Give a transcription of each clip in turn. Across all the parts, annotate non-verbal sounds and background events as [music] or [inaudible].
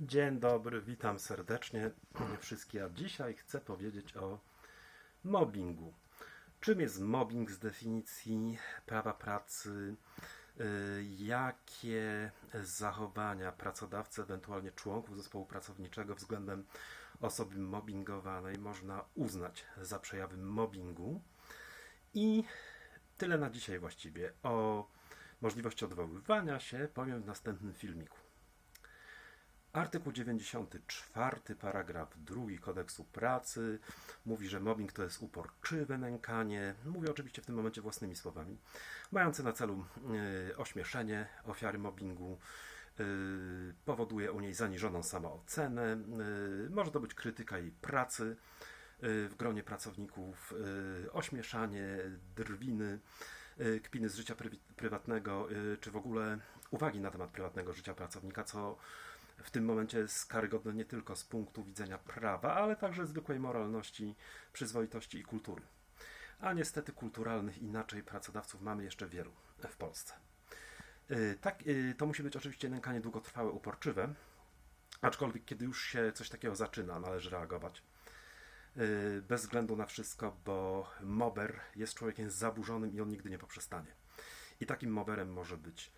Dzień dobry, witam serdecznie wszystkich. A dzisiaj chcę powiedzieć o mobbingu. Czym jest mobbing z definicji prawa pracy? y, Jakie zachowania pracodawcy, ewentualnie członków zespołu pracowniczego względem osoby mobbingowanej można uznać za przejawy mobbingu? I tyle na dzisiaj właściwie. O możliwości odwoływania się powiem w następnym filmiku. Artykuł 94, paragraf 2 kodeksu pracy mówi, że mobbing to jest uporczywe nękanie. Mówię oczywiście w tym momencie własnymi słowami, mające na celu y, ośmieszenie ofiary mobbingu. y, powoduje u niej zaniżoną samoocenę. y, może to być krytyka jej pracy y, w gronie pracowników, ośmieszanie, drwiny, kpiny z życia prywatnego, czy w ogóle uwagi na temat prywatnego życia pracownika, co w tym momencie jest karygodne nie tylko z punktu widzenia prawa, ale także zwykłej moralności, przyzwoitości i kultury. A niestety kulturalnych inaczej pracodawców mamy jeszcze wielu w Polsce. Y, Tak, y, to musi być oczywiście nękanie długotrwałe, uporczywe, aczkolwiek kiedy już się coś takiego zaczyna, należy reagować. Y, Bez względu na wszystko, bo mober jest człowiekiem zaburzonym i on nigdy nie poprzestanie. I takim moberem może być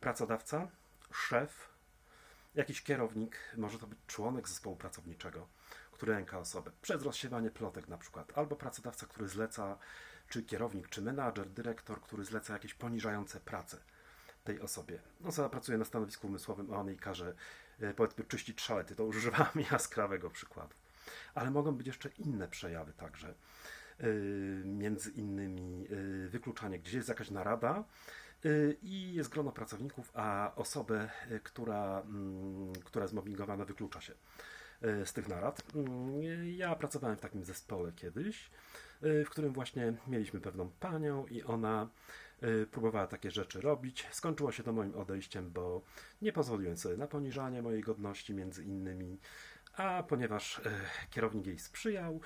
pracodawca, szef, jakiś kierownik, może to być członek zespołu pracowniczego, który ręka osobę przez rozsiewanie plotek na przykład, albo pracodawca, który zleca, czy kierownik, czy menadżer, dyrektor, który zleca jakieś poniżające prace tej osobie. Osoba pracuje na stanowisku umysłowym, a on jej każe, e, powiedzmy, czyścić szalety. To używam [laughs] jaskrawego przykładu. Ale mogą być jeszcze inne przejawy także. Yy, Między innymi yy, wykluczanie, gdzie jest jakaś narada i jest grono pracowników, a osobę, yy, która, mm, która jest mobbingowana, wyklucza się yy, z tych narad. Yy, Ja pracowałem w takim zespole kiedyś, w którym właśnie mieliśmy pewną panią i ona próbowała takie rzeczy robić. Skończyło się to moim odejściem, bo nie pozwoliłem sobie na poniżanie mojej godności między innymi, a ponieważ kierownik jej sprzyjał,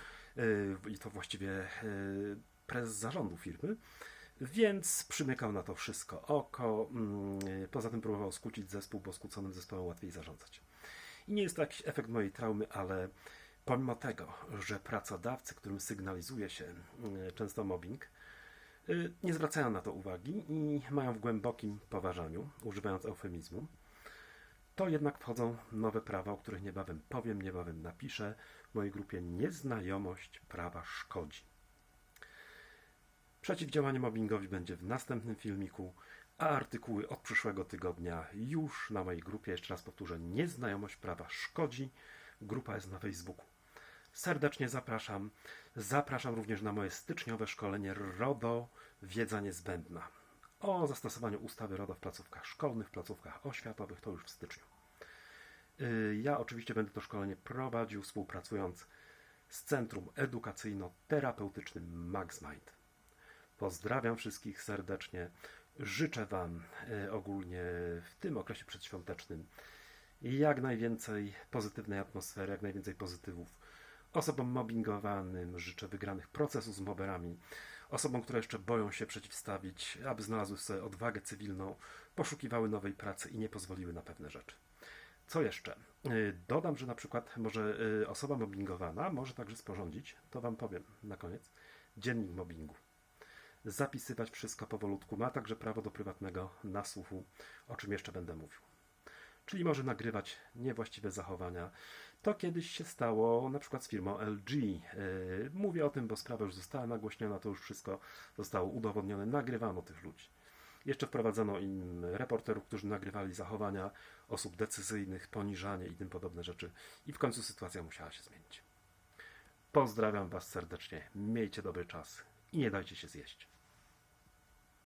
i to właściwie prezes zarządu firmy, więc przymykał na to wszystko oko. mm, Poza tym próbował skłócić zespół, bo skłóconym zespołem łatwiej zarządzać. I nie jest to jakiś efekt mojej traumy, ale pomimo tego, że pracodawcy, którym sygnalizuje się mm, często mobbing, y, nie zwracają na to uwagi i mają w głębokim poważaniu, używając eufemizmu, to jednak wchodzą nowe prawa, o których niebawem powiem, niebawem napiszę w mojej grupie Nieznajomość prawa szkodzi. Przeciwdziałanie mobbingowi będzie w następnym filmiku, a artykuły od przyszłego tygodnia już na mojej grupie. Jeszcze raz powtórzę, Nieznajomość prawa szkodzi. Grupa jest na Facebooku. Serdecznie zapraszam. Zapraszam również na moje styczniowe szkolenie RODO Wiedza Niezbędna o zastosowaniu ustawy RODO w placówkach szkolnych, w placówkach oświatowych, to już w styczniu. Y, Ja oczywiście będę to szkolenie prowadził współpracując z Centrum Edukacyjno-Terapeutycznym MaxMind. Pozdrawiam wszystkich serdecznie. Życzę Wam y, ogólnie w tym okresie przedświątecznym jak najwięcej pozytywnej atmosfery, jak najwięcej pozytywów. Osobom mobbingowanym życzę wygranych procesów z moberami. Osobom, które jeszcze boją się przeciwstawić, aby znalazły sobie odwagę cywilną, poszukiwały nowej pracy i nie pozwoliły na pewne rzeczy. Co jeszcze? Y, Dodam, że na przykład może y, osoba mobbingowana może także sporządzić, to Wam powiem na koniec, dziennik mobbingu. Zapisywać wszystko powolutku. Ma także prawo do prywatnego nasłuchu, o czym jeszcze będę mówił. Czyli może nagrywać niewłaściwe zachowania. To kiedyś się stało na przykład z firmą LG. Yy, Mówię o tym, bo sprawa już została nagłośniona, to już wszystko zostało udowodnione. Nagrywano tych ludzi. Jeszcze wprowadzono im reporterów, którzy nagrywali zachowania osób decyzyjnych, poniżanie i tym podobne rzeczy. I w końcu sytuacja musiała się zmienić. Pozdrawiam Was serdecznie. Miejcie dobry czas i nie dajcie się zjeść.